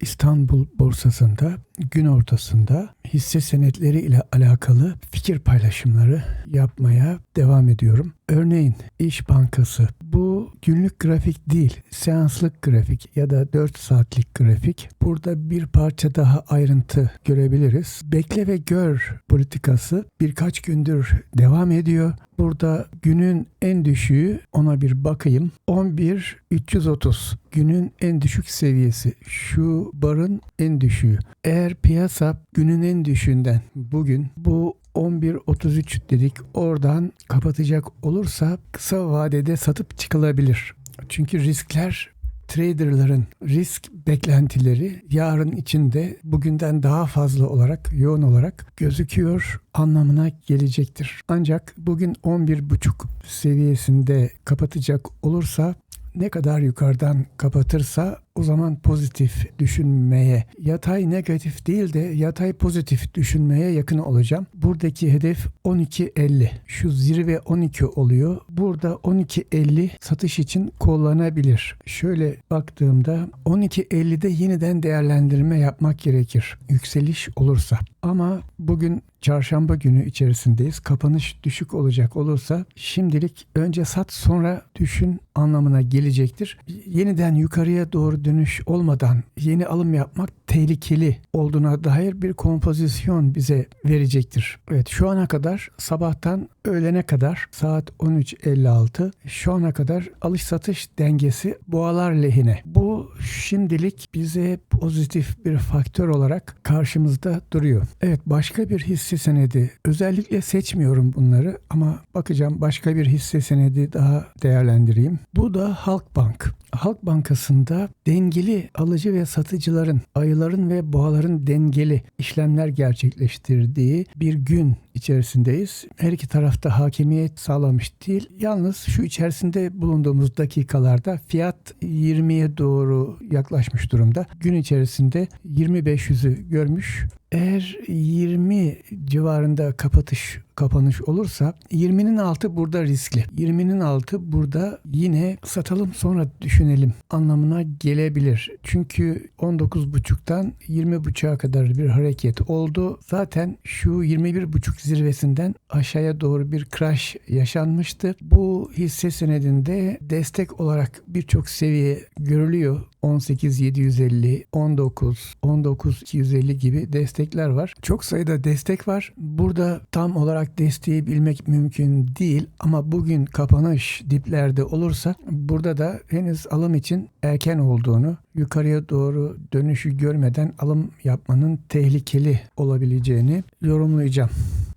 İstanbul borsasında gün ortasında hisse senetleri ile alakalı fikir paylaşımları yapmaya devam ediyorum. Örneğin İş Bankası bu günlük grafik değil, seanslık grafik ya da 4 saatlik grafik. Burada bir parça daha ayrıntı görebiliriz. Bekle ve gör politikası birkaç gündür devam ediyor. Burada günün en düşüğü ona bir bakayım. 11 330 günün en düşük seviyesi. Şu barın en düşüğü. Eğer piyasa günün en düşüğünden bugün bu 11.33 dedik oradan kapatacak olursa kısa vadede satıp çıkılabilir. Çünkü riskler traderların risk beklentileri yarın içinde bugünden daha fazla olarak yoğun olarak gözüküyor anlamına gelecektir. Ancak bugün 11.5 seviyesinde kapatacak olursa ne kadar yukarıdan kapatırsa o zaman pozitif düşünmeye, yatay negatif değil de yatay pozitif düşünmeye yakın olacağım. Buradaki hedef 12.50. Şu zirve 12 oluyor. Burada 12.50 satış için kullanabilir. Şöyle baktığımda 12.50'de yeniden değerlendirme yapmak gerekir. Yükseliş olursa. Ama bugün çarşamba günü içerisindeyiz. Kapanış düşük olacak olursa şimdilik önce sat sonra düşün anlamına gelecektir. Yeniden yukarıya doğru dönüş olmadan yeni alım yapmak tehlikeli olduğuna dair bir kompozisyon bize verecektir. Evet şu ana kadar sabahtan öğlene kadar saat 13.56 şu ana kadar alış satış dengesi boğalar lehine. Bu şimdilik bize pozitif bir faktör olarak karşımızda duruyor. Evet başka bir hisse senedi özellikle seçmiyorum bunları ama bakacağım başka bir hisse senedi daha değerlendireyim. Bu da Halkbank. Halk Bankası'nda dengeli alıcı ve satıcıların, ayıların ve boğaların dengeli işlemler gerçekleştirdiği bir gün içerisindeyiz. Her iki tarafta hakimiyet sağlamış değil. Yalnız şu içerisinde bulunduğumuz dakikalarda fiyat 20'ye doğru yaklaşmış durumda. Gün içerisinde 2500'ü görmüş. Eğer 20 civarında kapatış kapanış olursa 20'nin altı burada riskli. 20'nin altı burada yine satalım sonra düşünelim anlamına gelebilir. Çünkü 19.5'tan 20.5'a kadar bir hareket oldu. Zaten şu 21.5 zirvesinden aşağıya doğru bir crash yaşanmıştı. Bu hisse senedinde destek olarak birçok seviye görülüyor. 18750, 19, 19250 gibi destekler var. Çok sayıda destek var. Burada tam olarak desteği bilmek mümkün değil ama bugün kapanış diplerde olursa burada da henüz alım için erken olduğunu, yukarıya doğru dönüşü görmeden alım yapmanın tehlikeli olabileceğini yorumlayacağım.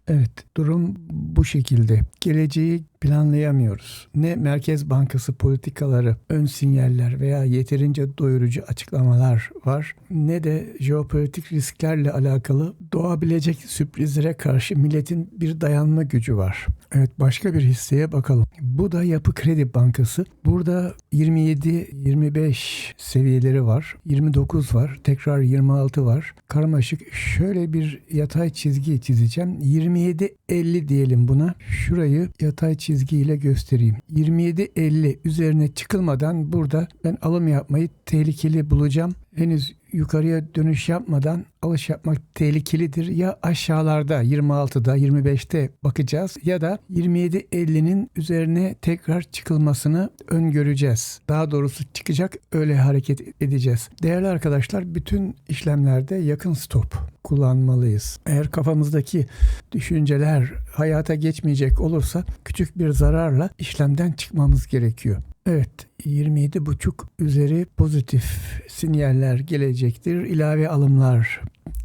Evet, durum bu şekilde. Geleceği planlayamıyoruz. Ne Merkez Bankası politikaları, ön sinyaller veya yeterince doyurucu açıklamalar var ne de jeopolitik risklerle alakalı doğabilecek sürprizlere karşı milletin bir dayanma gücü var. Evet başka bir hisseye bakalım. Bu da Yapı Kredi Bankası. Burada 27-25 seviyeleri var. 29 var. Tekrar 26 var. Karmaşık. Şöyle bir yatay çizgi çizeceğim. 27-50 diyelim buna. Şurayı yatay çizgiyle göstereyim. 27-50 üzerine çıkılmadan burada ben alım yapmayı tehlikeli bulacağım. Henüz yukarıya dönüş yapmadan alış yapmak tehlikelidir. Ya aşağılarda 26'da 25'te bakacağız ya da 27-50'nin üzerine tekrar çıkılmasını öngöreceğiz. Daha doğrusu çıkacak öyle hareket edeceğiz. Değerli arkadaşlar bütün işlemlerde yakın stop kullanmalıyız. Eğer kafamızdaki düşünceler hayata geçmeyecek olursa küçük bir zararla işlemden çıkmamız gerekiyor. Evet 27,5 üzeri pozitif sinyaller gelecektir. İlave alımlar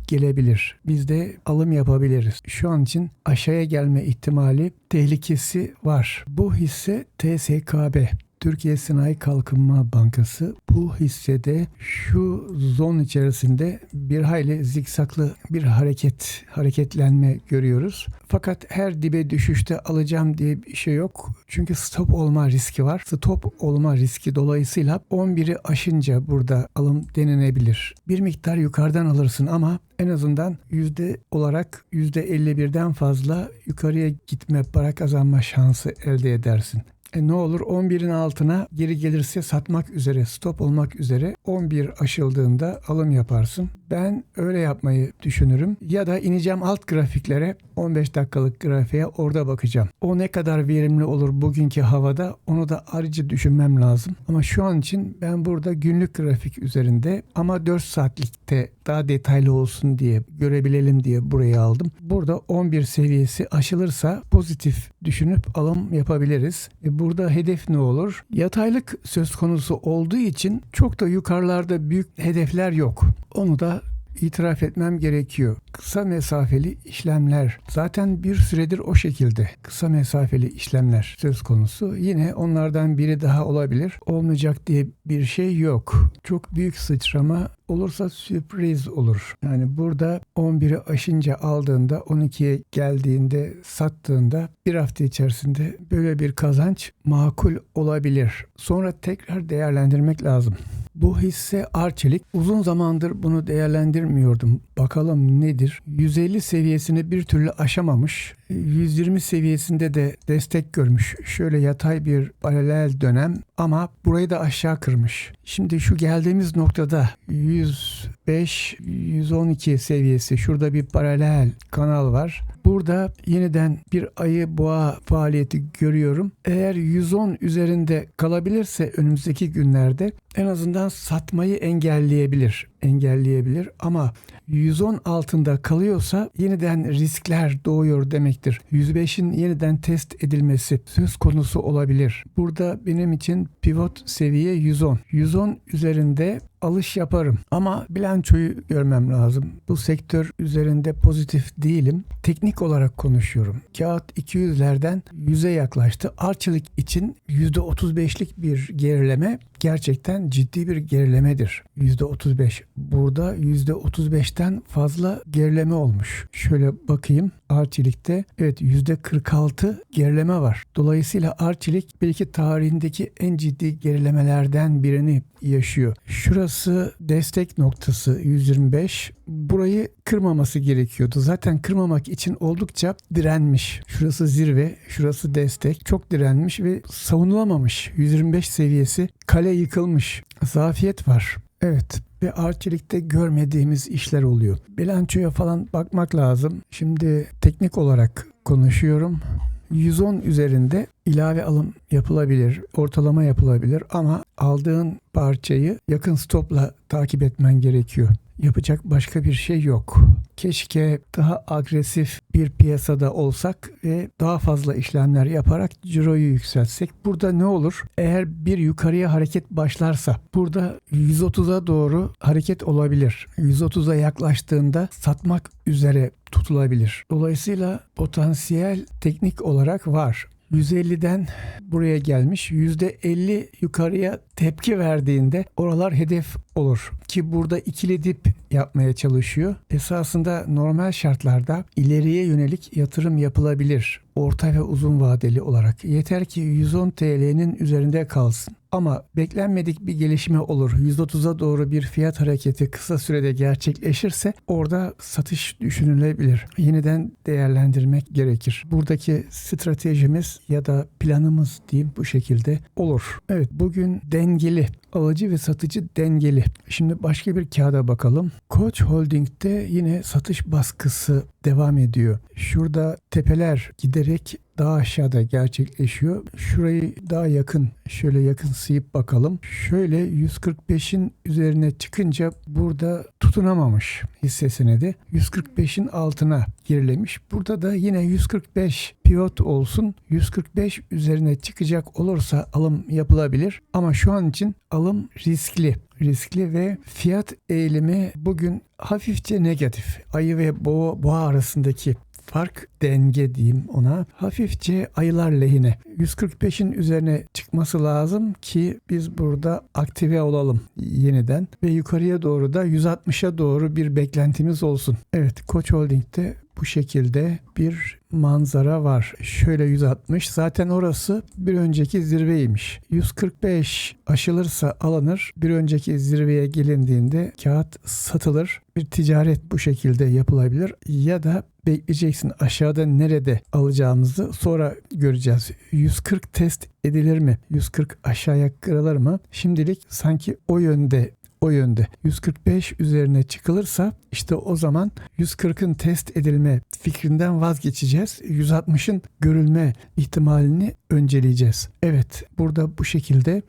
gelebilir. Biz de alım yapabiliriz. Şu an için aşağıya gelme ihtimali tehlikesi var. Bu hisse TSKB Türkiye Sanayi Kalkınma Bankası bu hissede şu zon içerisinde bir hayli zikzaklı bir hareket, hareketlenme görüyoruz. Fakat her dibe düşüşte alacağım diye bir şey yok. Çünkü stop olma riski var. Stop olma riski dolayısıyla 11'i aşınca burada alım denenebilir. Bir miktar yukarıdan alırsın ama en azından yüzde olarak yüzde 51'den fazla yukarıya gitme para kazanma şansı elde edersin. E ne olur 11'in altına geri gelirse satmak üzere, stop olmak üzere 11 aşıldığında alım yaparsın. Ben öyle yapmayı düşünürüm. Ya da ineceğim alt grafiklere 15 dakikalık grafiğe orada bakacağım. O ne kadar verimli olur bugünkü havada onu da ayrıca düşünmem lazım. Ama şu an için ben burada günlük grafik üzerinde ama 4 saatlikte daha detaylı olsun diye görebilelim diye buraya aldım. Burada 11 seviyesi aşılırsa pozitif düşünüp alım yapabiliriz. E burada hedef ne olur? Yataylık söz konusu olduğu için çok da yukarılarda büyük hedefler yok. Onu da itiraf etmem gerekiyor. Kısa mesafeli işlemler zaten bir süredir o şekilde. Kısa mesafeli işlemler söz konusu. Yine onlardan biri daha olabilir. Olmayacak diye bir şey yok. Çok büyük sıçrama olursa sürpriz olur. Yani burada 11'i aşınca aldığında 12'ye geldiğinde sattığında bir hafta içerisinde böyle bir kazanç makul olabilir. Sonra tekrar değerlendirmek lazım. Bu hisse Arçelik uzun zamandır bunu değerlendirmiyordum. Bakalım nedir? 150 seviyesini bir türlü aşamamış. 120 seviyesinde de destek görmüş. Şöyle yatay bir paralel dönem ama burayı da aşağı kırmış. Şimdi şu geldiğimiz noktada 105 112 seviyesi şurada bir paralel kanal var. Burada yeniden bir ayı boğa faaliyeti görüyorum. Eğer 110 üzerinde kalabilirse önümüzdeki günlerde en azından satmayı engelleyebilir. Engelleyebilir ama 110 altında kalıyorsa yeniden riskler doğuyor demektir. 105'in yeniden test edilmesi söz konusu olabilir. Burada benim için pivot seviye 110. 110 üzerinde alış yaparım. Ama bilançoyu görmem lazım. Bu sektör üzerinde pozitif değilim. Teknik olarak konuşuyorum. Kağıt 200'lerden 100'e yaklaştı. Arçelik için %35'lik bir gerileme gerçekten ciddi bir gerilemedir. %35. Burada %35'ten fazla gerileme olmuş. Şöyle bakayım. Arçelik'te evet %46 gerileme var. Dolayısıyla Arçelik belki tarihindeki en ciddi gerilemelerden birini yaşıyor. Şurası destek noktası 125. Burayı kırmaması gerekiyordu. Zaten kırmamak için oldukça direnmiş. Şurası zirve, şurası destek. Çok direnmiş ve savunulamamış. 125 seviyesi kale yıkılmış. Zafiyet var. Evet ve arçelikte görmediğimiz işler oluyor. Bilançoya falan bakmak lazım. Şimdi teknik olarak konuşuyorum. 110 üzerinde ilave alım yapılabilir, ortalama yapılabilir ama aldığın parçayı yakın stopla takip etmen gerekiyor. Yapacak başka bir şey yok. Keşke daha agresif bir piyasada olsak ve daha fazla işlemler yaparak ciroyu yükseltsek. Burada ne olur? Eğer bir yukarıya hareket başlarsa burada 130'a doğru hareket olabilir. 130'a yaklaştığında satmak üzere tutulabilir. Dolayısıyla potansiyel teknik olarak var. 150'den buraya gelmiş. %50 yukarıya tepki verdiğinde oralar hedef olur. Ki burada ikili dip yapmaya çalışıyor. Esasında normal şartlarda ileriye yönelik yatırım yapılabilir. Orta ve uzun vadeli olarak. Yeter ki 110 TL'nin üzerinde kalsın. Ama beklenmedik bir gelişme olur. 130'a doğru bir fiyat hareketi kısa sürede gerçekleşirse orada satış düşünülebilir. Yeniden değerlendirmek gerekir. Buradaki stratejimiz ya da planımız diyeyim bu şekilde olur. Evet bugün dengeli alıcı ve satıcı dengeli. Şimdi başka bir kağıda bakalım. Koç Holding'de yine satış baskısı devam ediyor. Şurada tepeler giderek daha aşağıda gerçekleşiyor. Şurayı daha yakın şöyle yakın sıyıp bakalım. Şöyle 145'in üzerine çıkınca burada tutunamamış hisse senedi. 145'in altına gerilemiş. Burada da yine 145 pivot olsun. 145 üzerine çıkacak olursa alım yapılabilir. Ama şu an için alım riskli riskli ve fiyat eğilimi bugün hafifçe negatif. Ayı ve boğa, boğa arasındaki fark denge diyeyim ona hafifçe ayılar lehine 145'in üzerine çıkması lazım ki biz burada aktive olalım yeniden ve yukarıya doğru da 160'a doğru bir beklentimiz olsun. Evet Koç Holding'de bu şekilde bir manzara var. Şöyle 160 zaten orası bir önceki zirveymiş. 145 aşılırsa alınır. Bir önceki zirveye gelindiğinde kağıt satılır. Bir ticaret bu şekilde yapılabilir ya da bekleyeceksin. Aşağıda nerede alacağımızı sonra göreceğiz. 140 test edilir mi? 140 aşağıya kırılır mı? Şimdilik sanki o yönde o yönde. 145 üzerine çıkılırsa işte o zaman 140'ın test edilme fikrinden vazgeçeceğiz. 160'ın görülme ihtimalini önceleyeceğiz. Evet burada bu şekilde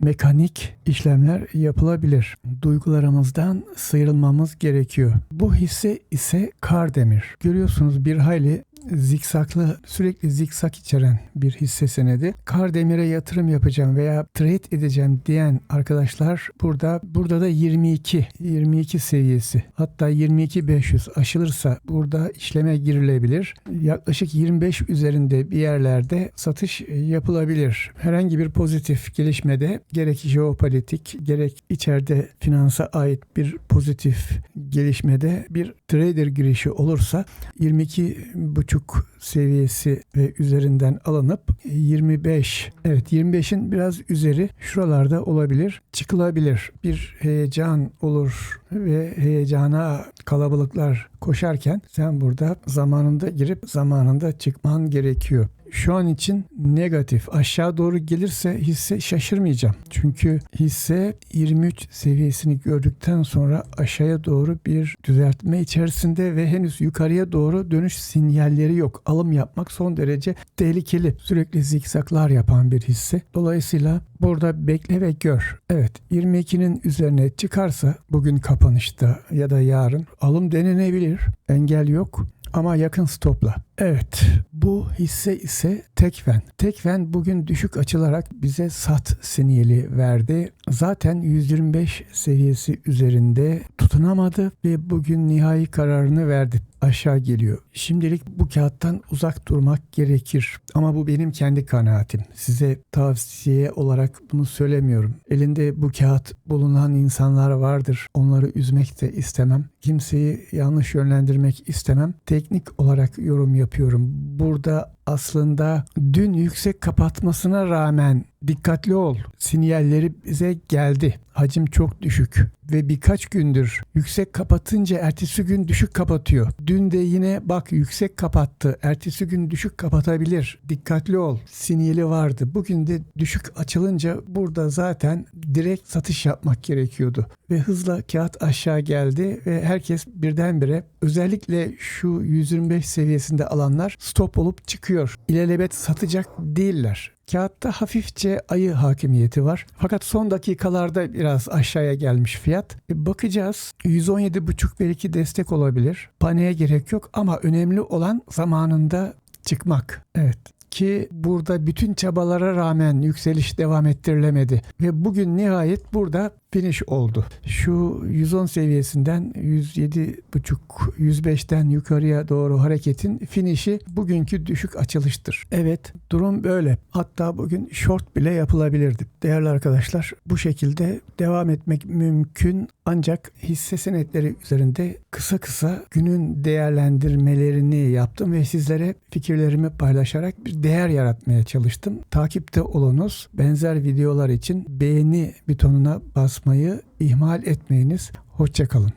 mekanik işlemler yapılabilir. Duygularımızdan sıyrılmamız gerekiyor. Bu hisse ise Kardemir. Görüyorsunuz bir hayli zikzaklı sürekli zikzak içeren bir hisse senedi. Kardemir'e yatırım yapacağım veya trade edeceğim diyen arkadaşlar burada burada da 22 22 seviyesi hatta 22 500 aşılırsa burada işleme girilebilir. Yaklaşık 25 üzerinde bir yerlerde satış yapılabilir. Herhangi bir pozitif gelişmede gerek jeopolitik gerek içeride finansa ait bir pozitif gelişmede bir trader girişi olursa 22 buçuk seviyesi ve üzerinden alınıp 25 evet 25'in biraz üzeri şuralarda olabilir çıkılabilir. Bir heyecan olur ve heyecana kalabalıklar koşarken sen burada zamanında girip zamanında çıkman gerekiyor şu an için negatif aşağı doğru gelirse hisse şaşırmayacağım. Çünkü hisse 23 seviyesini gördükten sonra aşağıya doğru bir düzeltme içerisinde ve henüz yukarıya doğru dönüş sinyalleri yok. Alım yapmak son derece tehlikeli. Sürekli zikzaklar yapan bir hisse. Dolayısıyla burada bekle ve gör. Evet 22'nin üzerine çıkarsa bugün kapanışta ya da yarın alım denenebilir. Engel yok ama yakın stopla. Evet bu hisse ise Tekfen. Tekfen bugün düşük açılarak bize sat sinyali verdi. Zaten 125 seviyesi üzerinde tutunamadı ve bugün nihai kararını verdi. Aşağı geliyor. Şimdilik bu kağıttan uzak durmak gerekir. Ama bu benim kendi kanaatim. Size tavsiye olarak bunu söylemiyorum. Elinde bu kağıt bulunan insanlar vardır. Onları üzmek de istemem. Kimseyi yanlış yönlendirmek istemem. Teknik olarak yorum yapıyorum. Burada aslında dün yüksek kapatmasına rağmen dikkatli ol. Sinyalleri bize geldi. Hacim çok düşük ve birkaç gündür yüksek kapatınca ertesi gün düşük kapatıyor. Dün de yine bak yüksek kapattı. Ertesi gün düşük kapatabilir. Dikkatli ol. Sinyali vardı. Bugün de düşük açılınca burada zaten direkt satış yapmak gerekiyordu. Ve hızla kağıt aşağı geldi ve herkes birdenbire özellikle şu 125 seviyesinde alanlar stop olup çıkıyor. İlelebet satacak değiller. Kağıtta hafifçe ayı hakimiyeti var. Fakat son dakikalarda biraz aşağıya gelmiş fiyat. E, bakacağız. 117,5 belki destek olabilir. Paniğe gerek yok ama önemli olan zamanında çıkmak. Evet ki burada bütün çabalara rağmen yükseliş devam ettirilemedi ve bugün nihayet burada finish oldu. Şu 110 seviyesinden 107.5 105'ten yukarıya doğru hareketin finişi bugünkü düşük açılıştır. Evet durum böyle. Hatta bugün short bile yapılabilirdi. Değerli arkadaşlar bu şekilde devam etmek mümkün ancak hisse senetleri üzerinde kısa kısa günün değerlendirmelerini yaptım ve sizlere fikirlerimi paylaşarak bir değer yaratmaya çalıştım. Takipte olunuz. Benzer videolar için beğeni butonuna basmayı ihmal etmeyiniz. Hoşçakalın.